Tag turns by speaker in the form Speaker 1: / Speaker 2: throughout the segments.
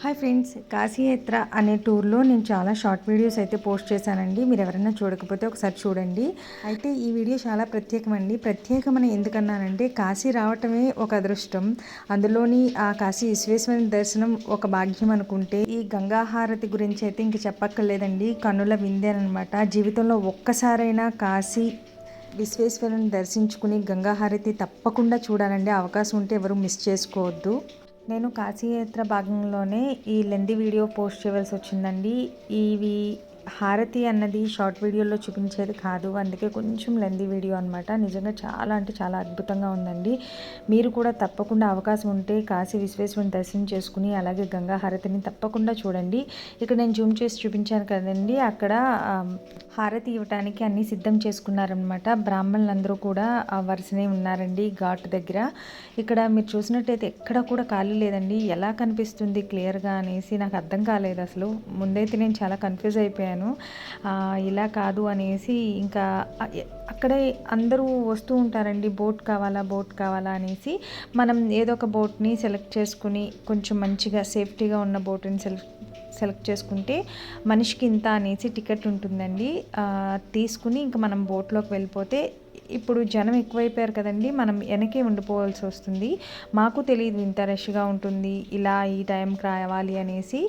Speaker 1: Hi friends కాశీయాత్ర అనే టూర్లో నేను చాలా షార్ట్ వీడియోస్ అయితే పోస్ట్ చేశానండి. మీరు ఎవరైనా చూడకపోతే ఒకసారి చూడండి. అయితే ఈ వీడియో చాలా ప్రత్యేకమండి. ప్రత్యేకమని ఎందుకన్నానంటే కాశీ రావటమే ఒక అదృష్టం. అందులోని ఆ కాశీ విశ్వేశ్వరుని దర్శనం ఒక భాగ్యం అనుకుంటే ఈ గంగాహారతి గురించి అయితే ఇంక చెప్పక్కర్లేదండి. కన్నుల విందేనమాట జీవితంలో ఒక్కసారైనా కాశీ విశ్వేశ్వరుని దర్శించుకుని గంగాహారతి తప్పకుండా చూడాలండి. అవకాశం ఉంటే ఎవరు మిస్ చేసుకోవద్దు. నేను కాశీయాత్ర భాగంలోనే ఈ లెంది వీడియో పోస్ట్ చేయవలసి వచ్చిందండి. ఇవి హారతి అన్నది షార్ట్ వీడియోలో చూపించేది కాదు. అందుకే కొంచెం లెంది వీడియో అనమాట నిజంగా చాలా అంటే చాలా అద్భుతంగా ఉందండి. మీరు కూడా తప్పకుండా అవకాశం ఉంటే కాశీ విశ్వేశ్వరుని దర్శనం చేసుకుని అలాగే గంగా హారతిని తప్పకుండా చూడండి. ఇక్కడ నేను జూమ్ చేసి చూపించాను కదండి. అక్కడ హారతి ఇవ్వటానికి అన్ని సిద్ధం చేసుకున్నారనమాట బ్రాహ్మణులందరూ కూడా ఆ వరుసనే ఉన్నారండి ఘాట్ దగ్గర. ఇక్కడ మీరు చూసినట్టయితే ఎక్కడ కూడా ఖాళీ లేదండి. ఎలా కనిపిస్తుంది క్లియర్గా అనేసి నాకు అర్థం కాలేదు అసలు. ముందైతే నేను చాలా కన్ఫ్యూజ్ అయిపోయాను. ఇలా కాదు అనేసి ఇంకా అక్కడే అందరూ వస్తూ ఉంటారండి. బోట్ కావాలా బోట్ కావాలా అనేసి మనం ఏదో ఒక బోట్ని సెలెక్ట్ చేసుకుని కొంచెం మంచిగా సేఫ్టీగా ఉన్న బోట్ని సెలెక్ట్ సెలెక్ట్ చేసుకుంటే మనిషికి ఇంత అనేసి టికెట్ ఉంటుందండి. తీసుకుని ఇంకా మనం బోట్లోకి వెళ్ళిపోతే ఇప్పుడు జనం ఎక్కువైపోయారు కదండి మనం వెనకే ఉండిపోవాల్సి వస్తుంది. మాకు తెలియదు ఇంత రష్గా ఉంటుంది ఇలా ఈ టైంకి రావాలి అనేసి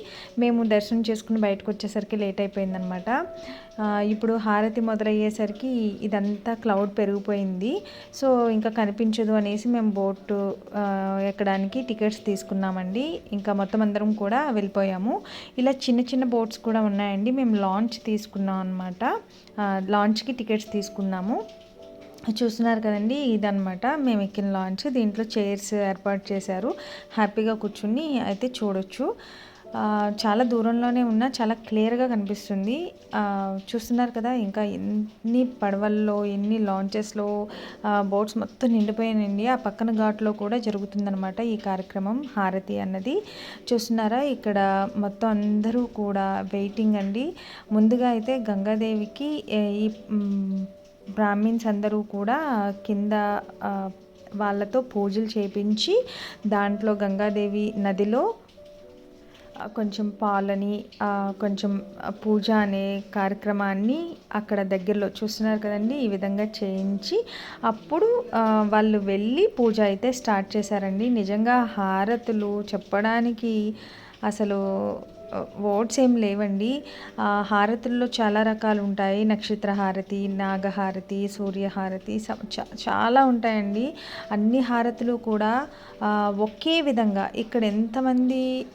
Speaker 1: మేము దర్శనం చేసుకుని బయటకు వచ్చేసరికి లేట్ అయిపోయిందనమాట. ఇప్పుడు హారతి మొదలయ్యేసరికి ఇదంతా క్లౌడ్ పెరిగిపోయింది. సో ఇంకా కనిపించదు అనేసి మేము బోట్ ఎక్కడానికి టికెట్స్ తీసుకున్నామండి. ఇంకా మొత్తం అందరం కూడా వెళ్ళిపోయాము. ఇలా చిన్న చిన్న బోట్స్ కూడా ఉన్నాయండి. మేము లాంచ్ తీసుకున్నాం అనమాట లాంచ్కి టికెట్స్ తీసుకున్నాము. చూస్తున్నారు కదండి ఇదనమాట మేము ఎక్కిన లాంచ్ దీంట్లో చైర్స్ ఏర్పాటు చేశారు. హ్యాపీగా కూర్చుని అయితే చూడొచ్చు. చాలా దూరంలోనే ఉన్న చాలా క్లియర్గా కనిపిస్తుంది. చూస్తున్నారు కదా ఇంకా ఎన్ని పడవల్లో ఎన్ని లాంచెస్లో బోట్స్ మొత్తం నిండిపోయానండి ఆ పక్కన ఘాట్లో కూడా జరుగుతుందన్నమాట ఈ కార్యక్రమం హారతి అన్నది. చూస్తున్నారా ఇక్కడ మొత్తం అందరూ కూడా వెయిటింగ్ అండి. ముందుగా అయితే గంగాదేవికి ఈ బ్రాహ్మిన్స్ అందరూ కూడా కింద వాళ్ళతో పూజలు చేపించి దాంట్లో గంగాదేవి నదిలో కొంచెం పాలని కొంచెం పూజ అనే కార్యక్రమాన్ని అక్కడ దగ్గరలో చూస్తున్నారు కదండి ఈ విధంగా చేయించి అప్పుడు వాళ్ళు వెళ్ళి పూజ అయితే స్టార్ట్ చేశారండి. నిజంగా హారతులు చెప్పడానికి అసలు వర్డ్స్ ఏం లేవండి. హారతుల్లో చాలా రకాలు ఉంటాయి. నక్షత్ర హారతి నాగహారతి సూర్యహారతి స- చాలా ఉంటాయండి. అన్ని హారతులు కూడా ఒకే విధంగా ఇక్కడ ఎంతమంది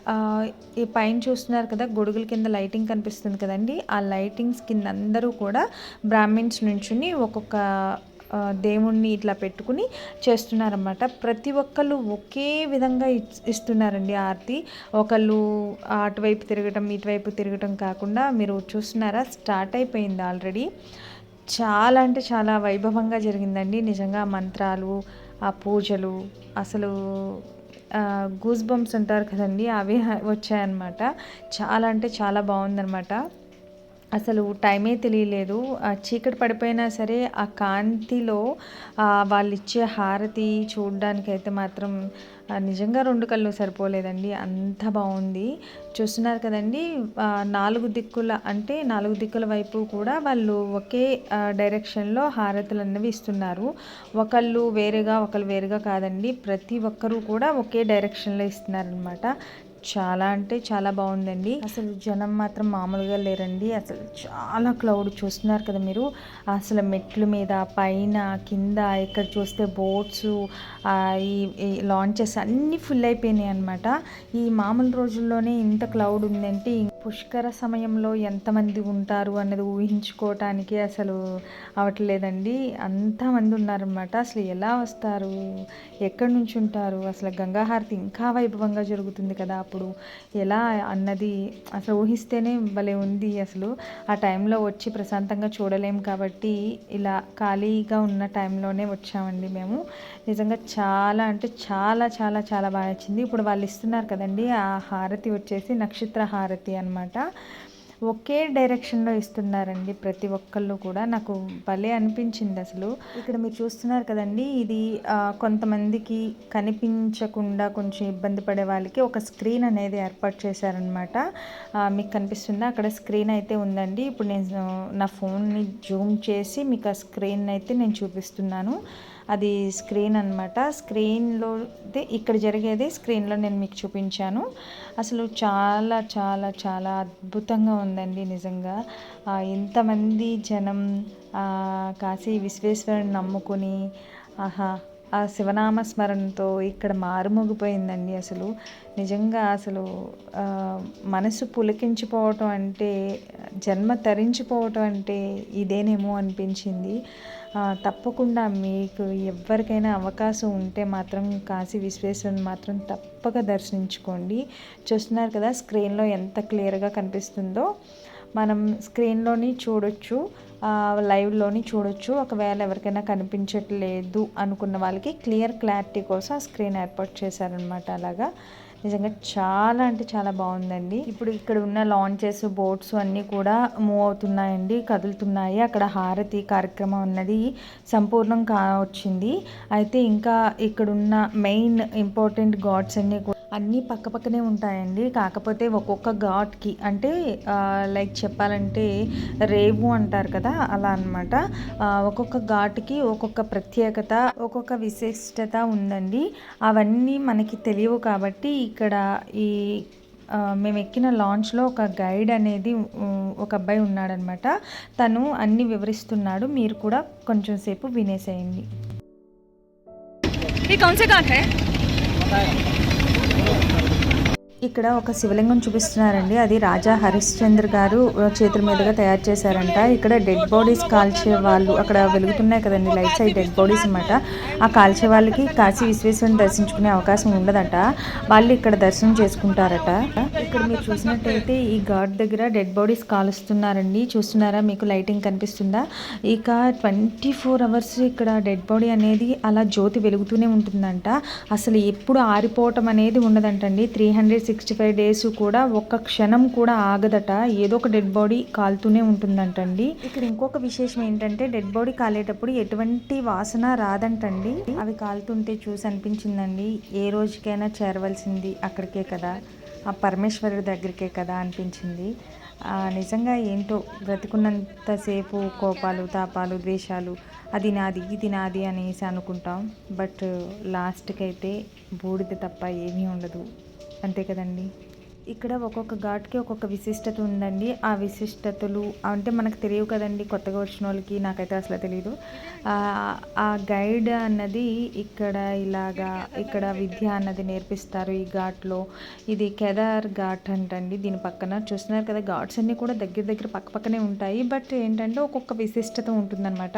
Speaker 1: ఈ పైన చూస్తున్నారు కదా గొడుగుల కింద లైటింగ్ కనిపిస్తుంది కదండి. ఆ లైటింగ్స్ కింద అందరూ కూడా బ్రాహ్మిన్స్ నుంచుని ఒక్కొక్క దేవుణ్ణి ఇట్లా పెట్టుకుని చేస్తున్నారన్నమాట. ప్రతి ఒక్కళ్ళు ఒకే విధంగా ఇస్తున్నారండి ఆర్తి. ఒకళ్ళు అటువైపు తిరగటం ఇటువైపు తిరగటం కాకుండా మీరు చూస్తున్నారా స్టార్ట్ అయిపోయింది ఆల్రెడీ. చాలా అంటే చాలా వైభవంగా జరిగిందండి. నిజంగా మంత్రాలు ఆ పూజలు అసలు గూస్ బంప్స్ అంటారు కదండి అవి వచ్చాయన్నమాట. చాలా అంటే చాలా బాగుందన్నమాట. అసలు టైమే తెలియలేదు. చీకటి పడిపోయినా సరే ఆ కాంతిలో వాళ్ళు ఇచ్చే హారతి చూడడానికి అయితే మాత్రం నిజంగా రెండు కళ్ళు సరిపోలేదండి. అంత బాగుంది చూస్తున్నారు కదండి నాలుగు దిక్కుల అంటే నాలుగు దిక్కుల వైపు కూడా వాళ్ళు ఒకే డైరెక్షన్లో హారతులు అన్నవి ఇస్తున్నారు. ఒకళ్ళు వేరేగా ఒకళ్ళు వేరుగా కాదండి. ప్రతి ఒక్కరూ కూడా ఒకే డైరెక్షన్లో ఇస్తున్నారనమాట చాలా అంటే చాలా బాగుందండి. అసలు జనం మాత్రం మామూలుగా లేరండి. అసలు చాలా క్లౌడ్ చూస్తున్నారు కదా మీరు. అసలు మెట్ల మీద పైన కింద ఇక్కడ చూస్తే బోట్స్ ఈ లాంచెస్ అన్నీ ఫుల్ అయిపోయినాయి అనమాట ఈ మామూలు రోజుల్లోనే ఇంత క్లౌడ్ ఉందంటే పుష్కర సమయంలో ఎంతమంది ఉంటారు అన్నది ఊహించుకోవటానికి అసలు అవట్లేదండి. అంతమంది ఉన్నారనమాట అసలు ఎలా వస్తారు? ఎక్కడి నుంచి ఉంటారు? అసలు గంగాహారతి ఇంకా వైభవంగా జరుగుతుంది కదా అప్పుడు. ఎలా అన్నది అసలు ఊహిస్తేనే భలే ఉంది అసలు. ఆ టైంలో వచ్చి ప్రశాంతంగా చూడలేం కాబట్టి ఇలా ఖాళీగా ఉన్న టైంలోనే వచ్చామండి మేము. నిజంగా చాలా అంటే చాలా చాలా చాలా బాగా నచ్చింది. ఇప్పుడు వాళ్ళు ఇస్తున్నారు కదండి ఆ హారతి వచ్చేసి నక్షత్ర హారతి అనమాట ఒకే డైరెక్షన్లో ఇస్తున్నారండి ప్రతి ఒక్కళ్ళు కూడా. నాకు భలే అనిపించింది అసలు. ఇక్కడ మీరు చూస్తున్నారు కదండి ఇది కొంతమందికి కనిపించకుండా కొంచెం ఇబ్బంది పడే వాళ్ళకి ఒక స్క్రీన్ అనేది ఏర్పాటు చేశారనమాట మీకు కనిపిస్తుందా. అక్కడ స్క్రీన్ అయితే ఉందండి. ఇప్పుడు నేను నా ఫోన్ని జూమ్ చేసి మీకు ఆ స్క్రీన్ అయితే నేను చూపిస్తున్నాను. అది స్క్రీన్ అనమాట స్క్రీన్లో ఇక్కడ జరిగేది స్క్రీన్లో నేను మీకు చూపించాను. అసలు చాలా చాలా చాలా అద్భుతంగా ఉందండి నిజంగా. ఎంతమంది ఇంతమంది జనం కాశీ విశ్వేశ్వరుని నమ్ముకొని ఆహా ఆ శివనామ స్మరణతో ఇక్కడ మారుమోగిపోయిందండి అసలు. నిజంగా అసలు మనసు పులకించిపోవటం అంటే జన్మ తరించిపోవటం అంటే ఇదేనేమో అనిపించింది. తప్పకుండా మీకు ఎవరికైనా అవకాశం ఉంటే మాత్రం కాశీ విశ్వేశ్వరుని మాత్రం తప్పక దర్శించుకోండి. చూస్తున్నారు కదా స్క్రీన్లో ఎంత క్లియర్గా కనిపిస్తుందో. మనం స్క్రీన్లోని చూడొచ్చు. లైవ్లోని చూడొచ్చు. ఒకవేళ ఎవరికైనా కనిపించట్లేదు అనుకున్న వాళ్ళకి క్లియర్ క్లారిటీ కోసం ఆ స్క్రీన్ ఏర్పాటు చేశారనమాట అలాగా. నిజంగా చాలా అంటే చాలా బాగుందండి. ఇప్పుడు ఇక్కడ ఉన్న లాంచెస్ బోట్స్ అన్నీ కూడా మూవ్ అవుతున్నాయండి కదులుతున్నాయి. అక్కడ హారతి కార్యక్రమం అన్నది సంపూర్ణం కావచ్చింది అయితే ఇంకా ఇక్కడున్న మెయిన్ ఇంపార్టెంట్ గాడ్స్ అన్నీ కూడా అన్నీ పక్క పక్కనే ఉంటాయండి. కాకపోతే ఒక్కొక్క ఘాట్కి అంటే లైక్ చెప్పాలంటే రేవు అంటారు కదా అలా అనమాట ఒక్కొక్క ఘాట్కి ఒక్కొక్క ప్రత్యేకత ఒక్కొక్క విశిష్టత ఉందండి. అవన్నీ మనకి తెలియవు కాబట్టి ఇక్కడ ఈ మేము ఎక్కిన లాంచ్లో ఒక గైడ్ అనేది ఒక అబ్బాయి ఉన్నాడనమాట తను అన్నీ వివరిస్తున్నాడు. మీరు కూడా కొంచెం సేపు వినేసేయండి.
Speaker 2: Thank you.
Speaker 1: ఇక్కడ ఒక శివలింగం చూపిస్తున్నారండి. అది రాజా హరిశ్చంద్ర గారు చేతుల మీదుగా తయారు చేశారంట. ఇక్కడ డెడ్ బాడీస్ కాల్చే వాళ్ళు అక్కడ వెలుగుతున్నాయి కదండి లైట్స్ అవి డెడ్ బాడీస్ అన్నమాట. ఆ కాల్చే వాళ్ళకి కాశీ విశ్వేశ్వరుని దర్శించుకునే అవకాశం ఉండదట. వాళ్ళు ఇక్కడ దర్శనం చేసుకుంటారట. ఇక్కడ మీరు చూసినట్టయితే ఈ గాడ్ దగ్గర డెడ్ బాడీస్ కాలుస్తున్నారండి. చూస్తున్నారా? మీకు లైటింగ్ కనిపిస్తుందా? ఇక ట్వంటీ ఫోర్ అవర్స్ ఇక్కడ డెడ్ బాడీ అనేది అలా జ్యోతి వెలుగుతూనే ఉంటుందంట. అసలు ఎప్పుడు ఆరిపోవటం అనేది ఉండదంటండి. Three hundred sixty five days కూడా ఒక్క క్షణం కూడా ఆగదట. ఏదో ఒక డెడ్ బాడీ కాలుతూనే ఉంటుందంటండి. ఇక్కడ ఇంకొక విశేషం ఏంటంటే డెడ్ బాడీ కాలేటప్పుడు ఎటువంటి వాసన రాదంటండి. అవి కాలుతుంటే చూసి అనిపించిందండి. ఏ రోజుకైనా చేరవలసింది అక్కడికే కదా. ఆ పరమేశ్వరుడి దగ్గరికే కదా అనిపించింది. నిజంగా ఏంటో బ్రతికున్నంతసేపు కోపాలు తాపాలు ద్వేషాలు అది నాది ఇది నాది అనేసి అనుకుంటాం. బట్ లాస్ట్కి అయితే బూడిద తప్ప ఏమీ ఉండదు. అంతే కదండి. ఇక్కడ ఒక్కొక్క ఘాట్కి ఒక్కొక్క విశిష్టత ఉందండి. ఆ విశిష్టతలు అంటే మనకు తెలియవు కదండి కొత్తగా వచ్చిన వాళ్ళకి నాకైతే అసలు తెలియదు ఆ, గైడ్ అన్నది ఇక్కడ ఇలాగా ఇక్కడ విద్య అన్నది నేర్పిస్తారు ఈ ఘాట్లో. ఇది కేదార్ ఘాట్ అంటండి దీని పక్కన. చూస్తున్నారు కదా ఘాట్స్ అన్నీ కూడా దగ్గర దగ్గర పక్క పక్కనే ఉంటాయి. బట్ ఏంటంటే ఒక్కొక్క విశిష్టత ఉంటుందన్నమాట.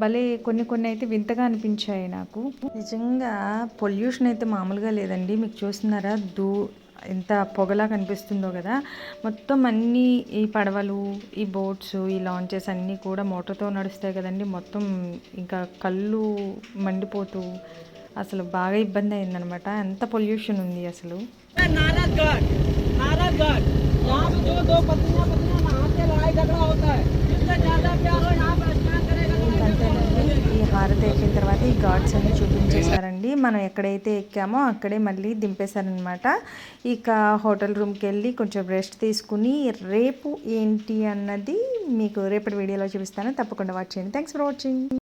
Speaker 1: భలే కొన్ని కొన్ని అయితే వింతగా అనిపించాయి నాకు. నిజంగా పొల్యూషన్ అయితే మామూలుగా లేదండి. మీకు చూస్తున్నారా? దూ ఎంత పొగలా కనిపిస్తుందో కదా. మొత్తం అన్నీ ఈ పడవలు ఈ బోట్స్ ఈ లాంచెస్ అన్నీ కూడా మోటార్తో నడుస్తాయి కదండి. మొత్తం ఇంకా కళ్ళు మండిపోతూ అసలు బాగా ఇబ్బంది అయిందనమాట ఎంత పొల్యూషన్ ఉంది అసలు. నారాయణ ఘాట్స్ అన్ని చూపించేశారండి. మనం ఎక్కడైతే ఎక్కామో అక్కడే మళ్ళీ దింపేశారనమాట ఇక హోటల్ రూమ్కి వెళ్ళి కొంచెం రెస్ట్ తీసుకుని రేపు ఏంటి అన్నది మీకు రేపటి వీడియోలో చూపిస్తాను. తప్పకుండా వాచ్ చేయండి. Thanks for watching